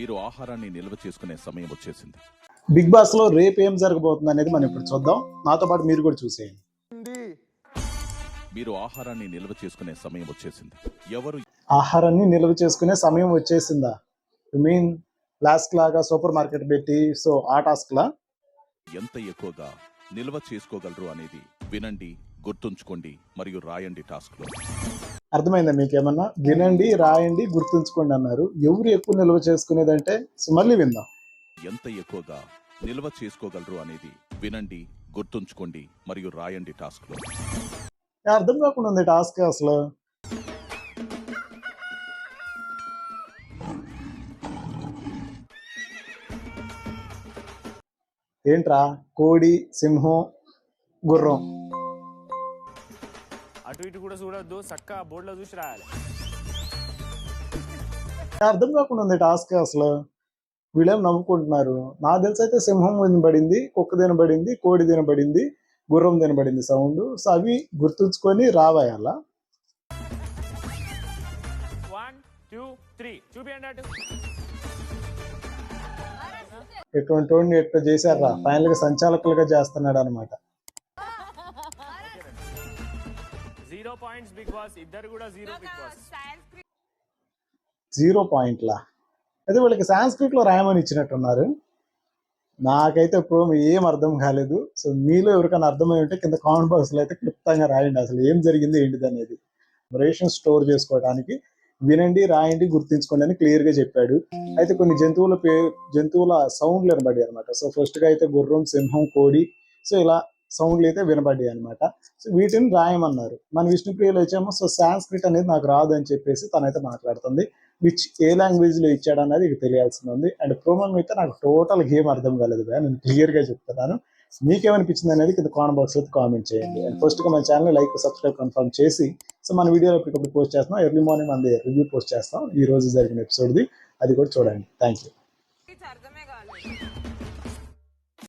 మీరు ఆహారాన్ని నిల్వ చేసుకునే సమయం వచ్చేసింది. బిగ్ బాస్లో రేపు ఏం జరగబోతుంది అనేది మనం ఇప్పుడు చూద్దాం. నాతో పాటు మీరు కూడా చూసేయండి. మీరు ఆహారాన్ని నిల్వ చేసుకునే సమయం వచ్చేసింది. ఎవరు ఆహారాన్ని నిల్వ చేసుకునే సమయం వచ్చేసిందా? మీన్ లాస్ట్ లాగా సూపర్ మార్కెట్ పెట్టి సో ఆ టాస్క్ లా? ఎంత ఎక్కువగా నిల్వ చేసుకోగలరు అనేది వినండి గుర్తుంచుకోండి మరియు రాయండి టాస్క్లో. అర్థమైందా మీకేమన్నా? వినండి రాయండి గుర్తుంచుకోండి అన్నారు. ఎవరు ఎక్కువ నిల్వ చేసుకునేదంటే మళ్ళీ విందాం. ఎంత ఎక్కువగా నిల్వ చేసుకోగలరు అనేది వినండి గుర్తుంచుకోండి మరియు రాయండి టాస్క్లో. అర్థం కాకుండా ఉంది టాస్క్ అసలు. ఏంట్రా? కోడి సింహం గుర్రం. అటు ఇటు కూడా చూడొద్దు. చక్క బోర్డులో చూసి రాయాలి. అర్థం కాకుండా ఉంది టాస్క్ అసలు. వీళ్ళేం నమ్ముకుంటున్నారు నాకు తెలిసి అయితే సింహం తినబడింది కుక్క తినబడింది కోడి తినబడింది గుర్రం తినబడింది సౌండ్. సో అవి గుర్తుంచుకొని రావాయాలా ఎటువంటి ఎట్లా చేశారా? ఫైనల్గా సంచాలకులుగా చేస్తున్నాడు అనమాట జీరో పాయింట్స్ బిగ్ బాస్ ఇద్దరు కూడా జీరో బిగ్ బాస్ జీరో పాయింట్లా అయితే వీళ్ళకి సాంస్క్రిట్లో రాయమని ఇచ్చినట్టున్నారు. నాకైతే ఇప్పుడు ఏం అర్థం కాలేదు. సో మీలో ఎవరికైనా అర్థమై ఉంటే కింద కామెంట్ బాక్స్లో అయితే క్లుప్తంగా రాయండి. అసలు ఏం జరిగింది ఏంటిది అనేది. రేషన్ స్టోర్ చేసుకోవడానికి వినండి రాయండి గుర్తించుకోండి అని క్లియర్గా చెప్పాడు. అయితే కొన్ని జంతువుల పే జంతువుల సౌండ్లు వినబడ్డాయి అనమాట సో ఫస్ట్గా అయితే గుర్రం సింహం కోడి. సో ఇలా సౌండ్లు అయితే వినబడ్డాయి అనమాట సో వీటిని రాయమన్నారు. మన విష్ణుప్రియలో వచ్చామో సో సాంస్క్రిట్ అనేది నాకు రాదు అని చెప్పేసి తనైతే మాట్లాడుతుంది. విచ్ ఏ లాంగ్వేజ్లో ఇచ్చాడు అనేది ఇక తెలియాల్సింది ఉంది. అండ్ ప్రోమోన్ అయితే నాకు టోటల్ గేమ్ అర్థం కాలేదు భయ్యా. నేను క్లియర్గా చెప్తున్నాను. మీకేమనిపించింది అనేది కింద కామెంట్ బాక్స్ కామెంట్ చేయండి. అండ్ ఫస్ట్గా మన ఛానల్ లైక్ సబ్స్క్రైబ్ కన్ఫర్మ్ చేసి సో మన వీడియోలో ఎప్పటికప్పుడు పోస్ట్ చేస్తున్నాం. ఎర్లీ మార్నింగ్ మన రివ్యూ పోస్ట్ చేస్తాం. ఈ రోజు జరిగిన ఎపిసోడ్ది అది కూడా చూడండి. Thank you